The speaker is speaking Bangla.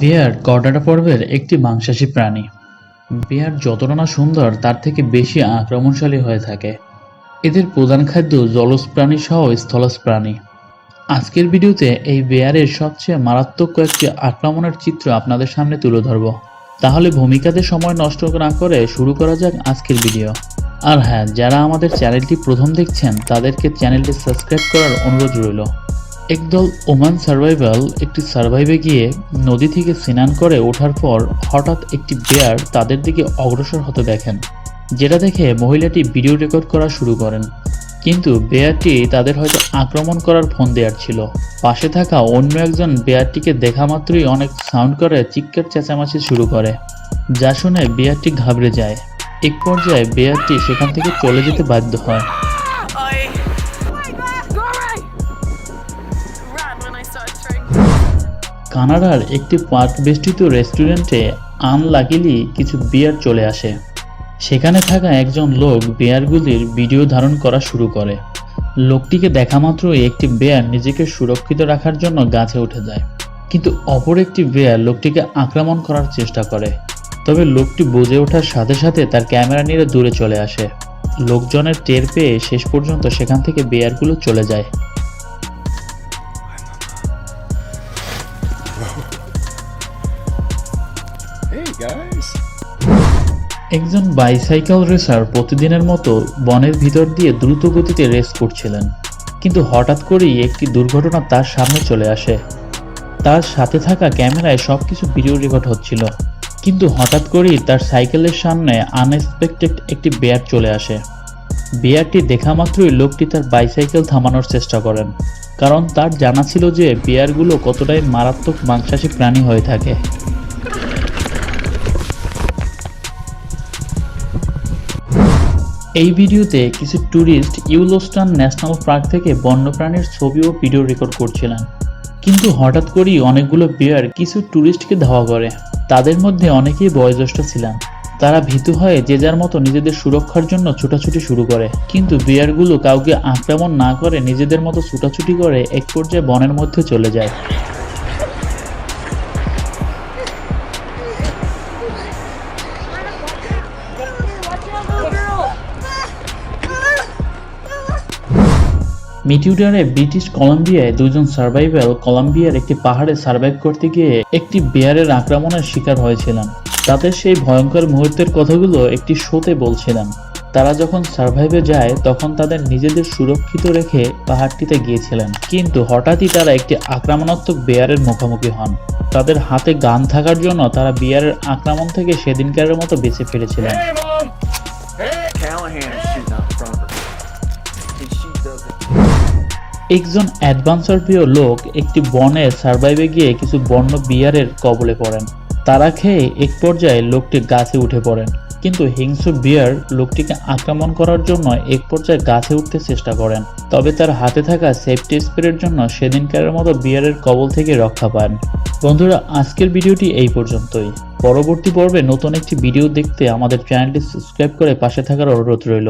বিয়ার কর্ডাটা পর্বের একটি মাংসাশী প্রাণী। বিয়ার যতটা না সুন্দর, তার থেকে বেশি আক্রমণশালী হয়ে থাকে। এদের প্রধান খাদ্য জলজ প্রাণী সহ স্থলজ প্রাণী। আজকের ভিডিওতে এই বেয়ারের সবচেয়ে মারাত্মক কয়েকটি আক্রমণের চিত্র আপনাদের সামনে তুলে ধরব। তাহলে ভূমিকাতে সময় নষ্ট না করে শুরু করা যাক আজকের ভিডিও। আর হ্যাঁ যারা আমাদের চ্যানেলটি প্রথম দেখছেন, তাদেরকে চ্যানেলটি সাবস্ক্রাইব করার অনুরোধ রইল। একদল ওমান সার্ভাইভাল একটি সার্ভাইভে গিয়ে নদী থেকে স্নান করে ওঠার পর হঠাৎ একটি বেয়ার তাদের দিকে অগ্রসর হতে দেখেন, যেটা দেখে মহিলাটি ভিডিও রেকর্ড করা শুরু করেন। কিন্তু বেয়ারটি তাদের হয়তো আক্রমণ করার ফোন দেওয়ার ছিল। পাশে থাকা অন্য একজন বেয়ারটিকে দেখা মাত্রই অনেক সাউন্ড করে চিৎকার চেঁচামাচি শুরু করে, যা শুনে বেয়ারটি ঘাবড়ে যায়। এক পর্যায়ে বেয়ারটি সেখান থেকে চলে যেতে বাধ্য হয়. কানাডার একটি পার্ক বেষ্টিত রেস্টুরেন্টে আনলাকিলি কিছু বিয়ার চলে আসে। সেখানে থাকা একজন লোক বেয়ারগুলির ভিডিও ধারণ করা শুরু করে। লোকটিকে দেখা মাত্রই একটি বেয়ার নিজেকে সুরক্ষিত রাখার জন্য গাছে উঠে যায়। কিন্তু অপর একটি বেয়ার লোকটিকে আক্রমণ করার চেষ্টা করে। তবে লোকটি বুঝে ওঠার সাথে সাথে তার ক্যামেরা নিয়ে দূরে চলে আসে। লোকজনের টের পেয়ে শেষ পর্যন্ত সেখান থেকে বেয়ারগুলো চলে যায়। একজন বাইসাইকেল রেসার প্রতিদিনের মতো বনের ভিতর দিয়ে দ্রুত গতিতে রেস করছিলেন। কিন্তু হঠাৎ করেই একটি দুর্ঘটনা তার সামনে চলে আসে। তার সাথে থাকা ক্যামেরায় সবকিছু ভিডিও রেকর্ড হচ্ছিল। কিন্তু হঠাৎ করেই তার সাইকেলের সামনে আনএক্সপেক্টেড একটি বেয়ার চলে আসে। বেয়ারটি দেখা মাত্রই লোকটি তার বাইসাইকেল থামানোর চেষ্টা করেন, কারণ তার জানা ছিল যে বেয়ারগুলো কতটাই মারাত্মক মাংসাশী প্রাণী হয়ে থাকে। এই ভিডিওতে কিছু ট্যুরিস্ট ইউলোস্টান ন্যাশনাল পার্ক থেকে বন্যপ্রাণীর ছবি ও ভিডিও রেকর্ড করছিলেন, কিন্তু হঠাৎ করেই অনেকগুলো বিয়ার কিছু ট্যুরিস্টকে ধাওয়া করে। তাদের মধ্যে অনেকেই বয়োজ্যেষ্ঠ ছিলেন তারা ভীতু হয়ে যে যার মতো নিজেদের সুরক্ষার জন্য ছুটাছুটি শুরু করে। কিন্তু বিয়ারগুলো কাউকে আক্রমণ না করে নিজেদের মতো ছুটাছুটি করে এক পর্যায়ে বনের মধ্যে চলে যায়। মিটিউডারে ব্রিটিশ কলম্বিয়ায় দুজন সার্ভাইভাল কলম্বিয়ার একটি পাহাড়ে সার্ভাইভ করতে গিয়ে একটি বেয়ারের আক্রমণের শিকার হয়েছিলেন। তাদের সেই ভয়ঙ্কর মুহূর্তের কথাগুলো একটি শোতে বলছিলেন। তারা যখন সার্ভাইভে যায় তখন তাদের নিজেদের সুরক্ষিত রেখে পাহাড়টিতে গিয়েছিলেন। কিন্তু হঠাৎই তারা একটি আক্রমণাত্মক বেয়ারের মুখোমুখি হন। তাদের হাতে গান থাকার জন্য তারা বিয়ারের আক্রমণ থেকে সেদিনকারের মতো বেঁচে ফিরেছিলেন। একজন অ্যাডভান্সার প্রিয় লোক একটি বনে সার্ভাইভে গিয়ে কিছু বন্য বিয়ারের কবলে পড়েন। তারা খেয়ে এক পর্যায়ে লোকটি গাছে উঠে পড়েন। কিন্তু হিংস্র বিয়ার লোকটিকে আক্রমণ করার জন্য এক পর্যায়ে গাছে উঠতে চেষ্টা করেন। তবে তার হাতে থাকা সেফটি স্প্রের জন্য সেদিনকারের মতো বিয়ারের কবল থেকে রক্ষা পান। বন্ধুরা, আজকের ভিডিওটি এই পর্যন্তই। পরবর্তী পর্বে নতুন একটি ভিডিও দেখতে আমাদের চ্যানেলটি সাবস্ক্রাইব করে পাশে থাকার অনুরোধ রইল।